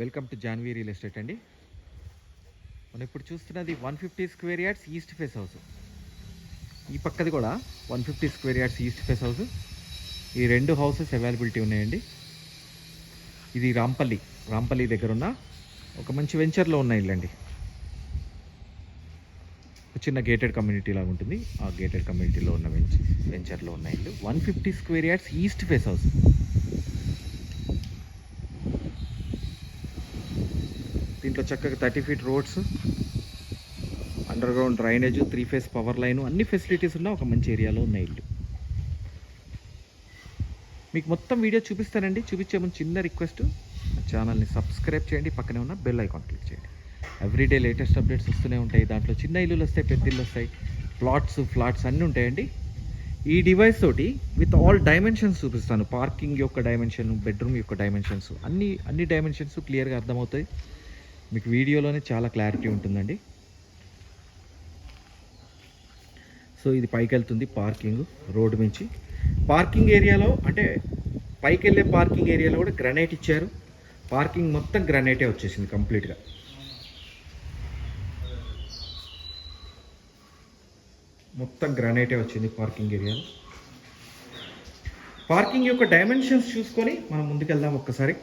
Welcome to Janvi real estate అండి. మనం ఇప్పుడు చూస్తున్నది one fifty square yards east face house. ఈ పక్కది కూడా one fifty square yards east face house. ఈ రెండు హౌసెస్ అవైలబిలిటీ ఉన్నాయండి. ఇది రాంపల్లి రాంపల్లి దగ్గర ఉన్న ఒక మంచి వెంచర్లో ఉన్న ఇల్లండి. అండి ఒక చిన్న గేటెడ్ కమ్యూనిటీ లాగా ఉంటుంది. ఆ గేటెడ్ కమ్యూనిటీలో ఉన్న వెంచర్లో ఉన్న ఇల్లు one fifty square yards east face house. దీంట్లో చక్కగా thirty feet roads underground drainage three phase power line అన్ని ఫెసిలిటీస్ ఉన్న ఒక మంచి ఏరియాలో ఉన్న ఇల్లు. మీకు మొత్తం వీడియో చూపిస్తానండి. చూపించే ముందు చిన్న రిక్వెస్ట్ ఛానల్ని సబ్స్క్రైబ్ చేయండి. పక్కనే ఉన్న బెల్ ఐకాన్ క్లిక్ చేయండి. ఎవ్రీడే లేటెస్ట్ అప్డేట్స్ వస్తూనే ఉంటాయి. దాంట్లో చిన్న ఇల్లులు వస్తాయి పెద్ద ఇల్లు వస్తాయి. ప్లాట్స్ ఫ్లాట్స్ అన్నీ ఉంటాయండి. ఈ డివైస్ తోటి విత్ ఆల్ డైమెన్షన్స్ చూపిస్తాను. పార్కింగ్ యొక్క డైమెన్షన్ బెడ్రూమ్ యొక్క డైమెన్షన్స్ అన్ని అన్ని డైమెన్షన్స్ క్లియర్గా అర్థమవుతాయి. మీకు వీడియోలోనే చాలా క్లారిటీ ఉంటుందండి. సో ఇది పైకి వెళ్తుంది పార్కింగ్ రోడ్డు నుంచి పార్కింగ్ ఏరియాలో అంటే పైకి వెళ్ళే పార్కింగ్ ఏరియాలో కూడా గ్రనైట్ ఇచ్చారు. పార్కింగ్ మొత్తం గ్రనైటే వచ్చేసింది కంప్లీట్గా మొత్తం గ్రనైటే వచ్చింది పార్కింగ్ ఏరియాలో పార్కింగ్ యొక్క డైమెన్షన్స్ చూసుకొని మనం ముందుకెళ్దాం ఒక్కసారి.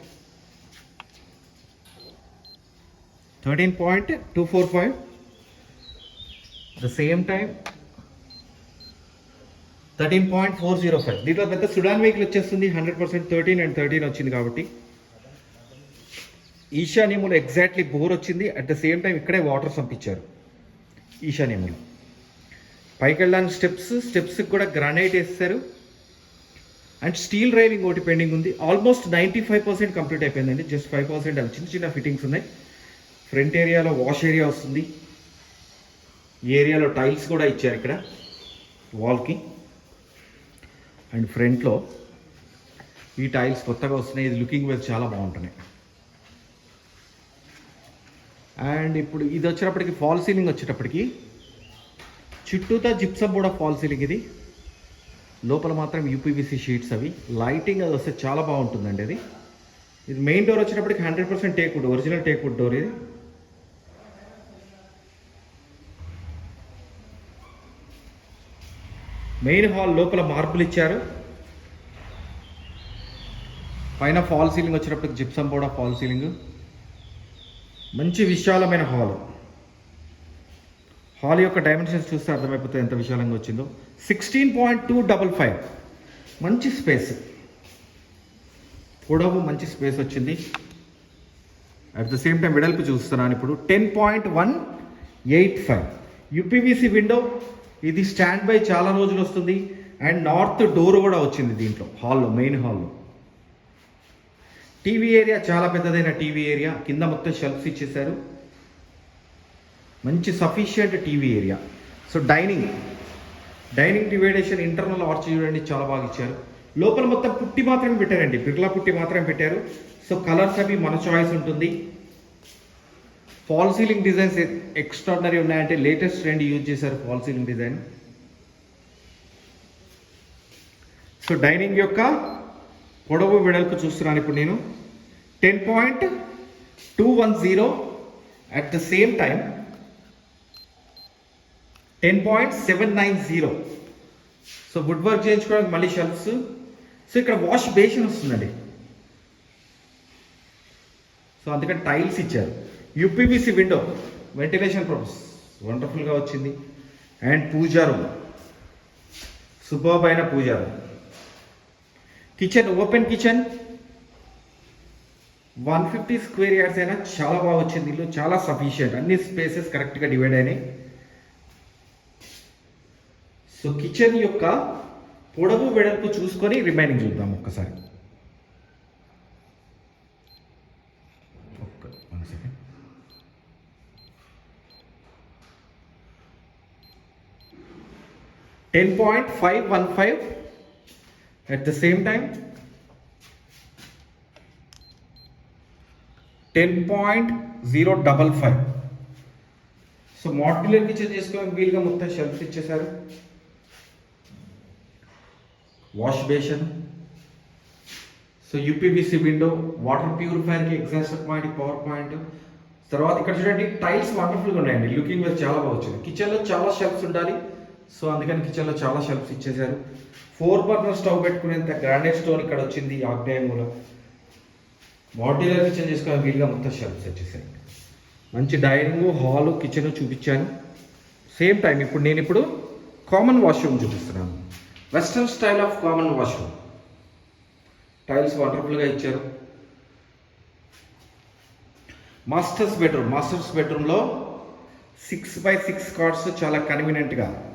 Thirteen point two four five the same time thirteen point four zero five దీంట్లో పెద్ద సుడాన్ వెహికల్ వచ్చేస్తుంది. Hundred percent thirteen and thirteen వచ్చింది కాబట్టి. ఈశాన్యములు ఎగ్జాక్ట్లీ బోర్ వచ్చింది. అట్ ద సేమ్ టైం ఇక్కడే వాటర్ పంపించారు. ఈశాన్యములు పైకి వెళ్ళడానికి స్టెప్స్ స్టెప్స్కి కూడా గ్రానైట్ వేస్తారు. అండ్ స్టీల్ రైలింగ్ ఒకటి పెండింగ్ ఉంది. Almost ninety five percent complete అయిపోయిందండి. జస్ట్ ఫైవ్ పర్సెంట్ అవి చిన్న చిన్న ఫిట్టింగ్స్ ఉన్నాయి. ఫ్రంట్ ఏరియాలో వాష్ ఏరియా వస్తుంది. ఈ ఏరియాలో టైల్స్ కూడా ఇచ్చారు ఇక్కడ వాల్కి. అండ్ ఫ్రంట్లో ఈ టైల్స్ కొత్తగా వస్తున్నాయి. ఇది లుకింగ్ వైజ్ చాలా బాగుంటున్నాయి. అండ్ ఇప్పుడు ఇది వచ్చేటప్పటికి ఫాల్ సీలింగ్ వచ్చేటప్పటికి చుట్టూతా జిప్సప్ కూడా ఫాల్ సీలింగ్ ఇది. లోపల మాత్రం యూపీవీసీ షీట్స్ అవి. లైటింగ్ అది వస్తే చాలా బాగుంటుందండి అది. ఇది మెయిన్ డోర్ వచ్చేటప్పటికి hundred percent teak wood original teak wood door ఇది. మెయిన్ హాల్ లోపల మార్పులు ఇచ్చారు. పైన ఫాల్ సీలింగ్ వచ్చినప్పటికి జిప్సం కూడా ఫాల్ సీలింగ్. మంచి విశాలమైన హాల్. హాల్ యొక్క డైమెన్షన్స్ చూస్తే అర్థమైపోతే ఎంత విశాలంగా వచ్చిందో. Sixteen point two double five. మంచి స్పేస్. పొడవు మంచి స్పేస్ వచ్చింది. అట్ ద సేమ్ టైం వెడల్పు చూస్తున్నాను ఇప్పుడు. Ten point one eight five. UPVC window ఇది స్టాండ్ బై చాలా రోజులు వస్తుంది. అండ్ నార్త్ డోర్ కూడా వచ్చింది దీంట్లో హాల్లో మెయిన్ హాల్లో టీవీ ఏరియా చాలా పెద్దదైన టీవీ ఏరియా కింద మొత్తం షెల్ఫ్స్ ఇచ్చేశారు. మంచి sufficient TV area so dining dining డివైడేషన్ internal arch చూడండి చాలా బాగా ఇచ్చారు. లోపల మొత్తం పుట్టి మాత్రమే పెట్టారండి. బిర్లా పుట్టి మాత్రమే పెట్టారు. సో కలర్స్ అవి మన చాయిస్ ఉంటుంది. ఫాల్ సీలింగ్ డిజైన్స్ ఎక్స్ట్రాడినరీ ఉన్నాయంటే లేటెస్ట్ ట్రెండ్ యూజ్ చేశారు fall ceiling design so dining యొక్క పొడవు వెడల్పు చూస్తున్నాను ఇప్పుడు నేను. Ten point two one zero at the same time ten point seven nine zero so wood work చేయించుకోవడానికి మళ్ళీ షెల్ఫ్స్ సో ఇక్కడ వాష్ బేసిన్ వస్తుందండి. సో అందుకని టైల్స్ ఇచ్చారు. యూపీబీసీ విండో వెంటిలేషన్ పర్పస్ వండర్ఫుల్గా వచ్చింది. And puja room. సూపర్బ్ అయిన puja room. Kitchen open kitchen. One fifty square yards అయినా చాలా బాగా వచ్చింది. ఇల్లు చాలా సఫిషియంట్. అన్ని స్పేసెస్ కరెక్ట్గా డివైడ్ అయినాయి. సో కిచెన్ యొక్క పొడవు వెడల్పు చూసుకొని రిమైనింగ్ చూద్దాం ఒక్కసారి. Ten point five one five at the same 10.515 ten point zero double five so modular kitchen చేసుకోవడం వీలుగా మొత్తం షెల్ఫ్స్ ఇచ్చేశారు. Wash basin so UPVC window water ప్యూరిఫైర్కి exhauster point power point తర్వాత ఇక్కడ చూడండి టైల్స్ వండర్ఫుల్గా ఉన్నాయండి. లుకింగ్ వైజ్ చాలా బాగా వచ్చింది. కిచెన్లో చాలా షెల్ఫ్స్ ఉండాలి. సో అందుకని కిచెన్లో చాలా షెల్ఫ్స్ ఇచ్చేశారు. ఫోర్ బర్నర్ స్టవ్ పెట్టుకునేంత గ్రానైట్ స్టోర్ ఇక్కడ వచ్చింది ఆగ్నేయ మాడ్యులర్ కిచెన్ చేసుకునే వీలుగా మొత్తం షెల్ఫ్స్ వచ్చేసాయి. మంచి డైనింగ్ హాలు కిచెన్ చూపించాను. సేమ్ టైం ఇప్పుడు నేను ఇప్పుడు కామన్ వాష్రూమ్ చూపిస్తున్నాను. Western style of common washroom tiles వండర్ఫుల్గా ఇచ్చారు. మాస్టర్స్ బెడ్రూమ్ మాస్టర్స్ బెడ్రూమ్లో సిక్స్ బై సిక్స్ కార్డ్స్ చాలా కన్వీనియంట్గా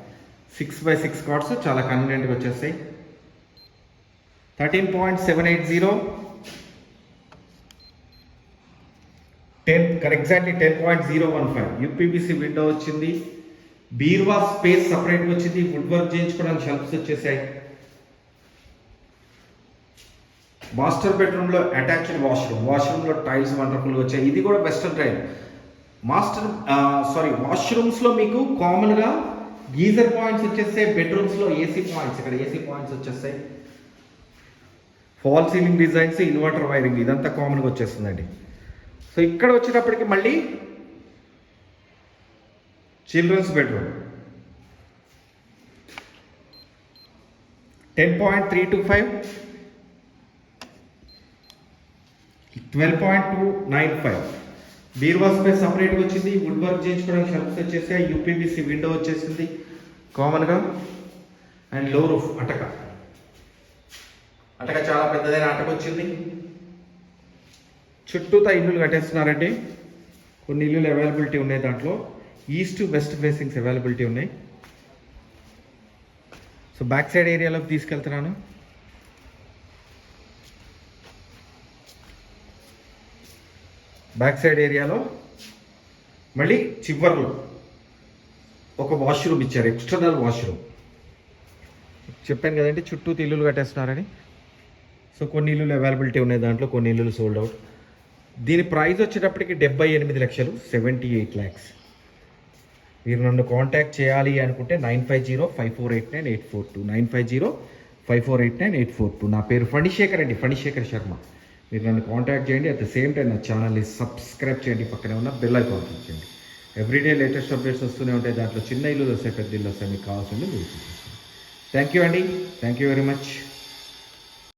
సిక్స్ బై సిక్స్ కార్డ్స్ చాలా కన్వీనియంట్గా వచ్చేస్తాయి. Thirteen point seven eight zero ten exactly ten point zero one five UPVC window వచ్చింది. బీర్వా space సపరేట్గా వచ్చింది. వుడ్ వర్క్ చేయించుకోవడానికి షెల్ఫ్స్ వచ్చేసాయి. మాస్టర్ బెడ్రూమ్లో అటాచ్డ్ వాష్రూమ్ వాష్రూమ్లో టైల్స్ వండర్ఫుల్గా వచ్చాయి. ఇది కూడా వెస్టర్న్ టైల్ మాస్టర్ సారీ వాష్రూమ్స్లో మీకు కామన్గా గీజర్ పాయింట్స్ వచ్చేస్తే బెడ్రూమ్స్లో ఏసీ పాయింట్స్ ఇక్కడ ఏసీ పాయింట్స్ వచ్చేస్తాయి. Fall ceiling designs inverter wiring ఇదంతా కామన్గా వచ్చేస్తుందండి. సో ఇక్కడ వచ్చేటప్పటికి మళ్ళీ children's bedroom. Ten point three two five twelve point two nine five. బీర్వా space సపరేట్గా వచ్చింది. వుడ్ వర్క్ చేయించుకోవడానికి షెల్ఫ్స్ వచ్చేసాయి యూపీబీసీ విండో వచ్చేసింది. కామన్గా అండ్లో రూఫ్ అటక. అటక చాలా పెద్దదైన అటక వచ్చింది. చుట్టూతా ఇల్లులు కట్టేస్తున్నారండి. కొన్ని ఇల్లులు అవైలబిలిటీ ఉన్నాయి దాంట్లో. ఈస్ట్ వెస్ట్ ఫేసింగ్స్ అవైలబిలిటీ ఉన్నాయి. సో బ్యాక్ సైడ్ ఏరియాలోకి తీసుకెళ్తున్నాను. బ్యాక్ సైడ్ ఏరియాలో మళ్ళీ చివర్లో ఒక వాష్రూమ్ ఇచ్చారు ఎక్స్టర్నల్ వాష్రూమ్. చెప్పాను కదండి చుట్టూ ఇల్లులు కట్టేస్తున్నారని. సో కొన్ని ఇల్లులు అవైలబిలిటీ ఉన్నాయి దాంట్లో కొన్ని ఇల్లులు సోల్డ్ అవుట్ దీని ప్రైస్ వచ్చేటప్పటికి డెబ్బై ఎనిమిది లక్షలు సెవెంటీ ఎయిట్ ల్యాక్స్ మీరు నన్ను కాంటాక్ట్ చేయాలి అనుకుంటే nine five zero five four eight nine eight four two nine five zero five four eight nine eight four two. నా పేరు ఫణిశేఖర్ అండి ఫణిశేఖర్ శర్మ. మీరు నన్ను కాంటాక్ట్ చేయండి. అట్ ద సేమ్ టైం నా ఛానల్ని సబ్స్క్రైబ్ చేయండి. పక్కనే ఉన్న బెల్ ఐకాన్ క్లిక్ చేయండి. ఎవ్రీడే లేటెస్ట్ అప్డేట్స్ వస్తూనే ఉంటాయి. దాంట్లో చిన్న ఇల్లు వస్తాయి పెద్ద ఇల్లు వస్తాయి. మీకు కావాల్సింది మీరు థ్యాంక్ యూ అండి థ్యాంక్ యూ వెరీ మచ్